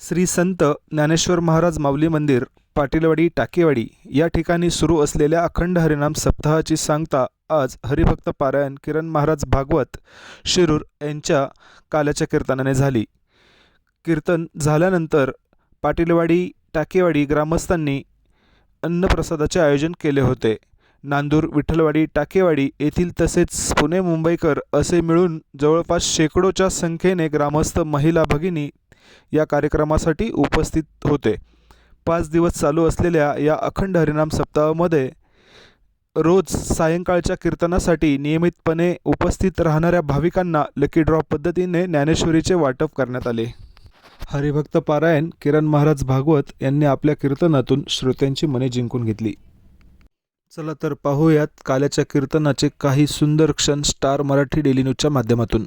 श्री संत ज्ञानेश्वर महाराज माऊली मंदिर पाटीलवाडी टाकेवाडी या ठिकाणी सुरू असलेल्या अखंड हरिनाम सप्ताहाची सांगता आज हरिभक्त पारायण किरण महाराज भागवत शिरूर यांच्या काल्याच्या कीर्तनाने झाली. कीर्तन झाल्यानंतर पाटीलवाडी टाकेवाडी ग्रामस्थांनी अन्नप्रसादाचे आयोजन केले होते. नांदूर विठ्ठलवाडी टाकेवाडी येथील तसेच पुणे मुंबईकर असे मिळून जवळपास शेकडोच्या संख्येने ग्रामस्थ महिला भगिनी या कार्यक्रमासाठी उपस्थित होते. पाच दिवस चालू असलेल्या या अखंड हरिनाम सप्ताहामध्ये रोज सायंकाळच्या कीर्तनासाठी नियमितपणे उपस्थित राहणाऱ्या भाविकांना लकी ड्रॉप पद्धतीने ज्ञानेश्वरीचे वाटप करण्यात आले. हरिभक्त पारायण किरण महाराज भागवत यांनी आपल्या कीर्तनातून श्रोत्यांची मने जिंकून घेतली. चला तर पाहूयात काल्याच्या कीर्तनाचे काही सुंदर क्षण स्टार मराठी डेली न्यूजच्या माध्यमातून.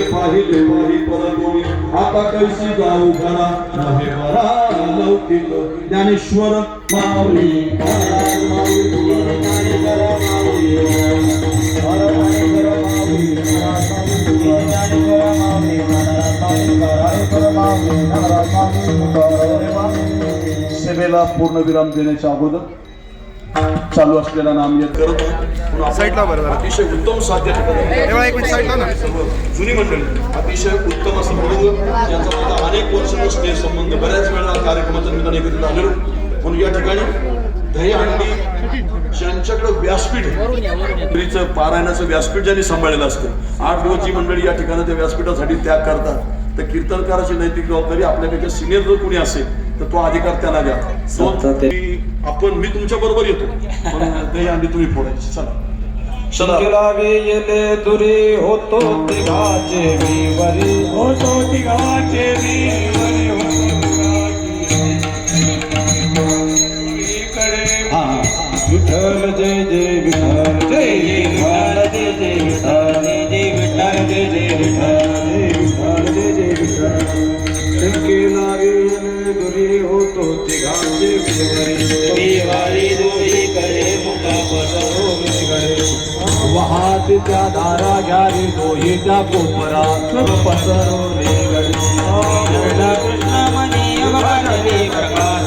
पाहिले परतोनी आता कैसी जाऊ घरा लौकिक. ज्ञानेश्वर माऊली. सेवेला पूर्ण विराम देण्याच्या अगोदर चालू असलेला नाम येत करत साईडला बरं. अतिशय उत्तम साध्य तेव्हा एक मिनिट साईडला ना. जुनी मंडळी अतिशय उत्तम असं म्हणून ज्यांचा माझा अनेक वर्ष स्नेह संबंध बऱ्याच वेळा कार्यक्रमाच्या निमित्ताने एकत्रित आलेलो म्हणून या ठिकाणी दहीहंडी ज्यांच्याकडे व्यासपीठ मुलीचं पारायणाचं व्यासपीठ ज्यांनी सांभाळलेलं असतं आठ दिवस जी मंडळी या ठिकाणी त्या व्यासपीठासाठी त्याग करतात तर कीर्तनकाराची नैतिक जबाबदारी आपल्यापेक्षा सिनियर जर कोणी असेल तर तो अधिकार त्यांना द्या. आपण मी तुमच्या बरोबर येतो. पण दहीहंडी तुम्ही फोडायची चला. चला. शिंगलावे येले दुरी होतो तिघाचे विवरी होतो तिघाचे विवरी हा. विठ्ठल जय वाहत त्या दारा घ्यारी दोहीच्या कोपरा. पसरो रे गडे कृष्ण मनी प्रकाश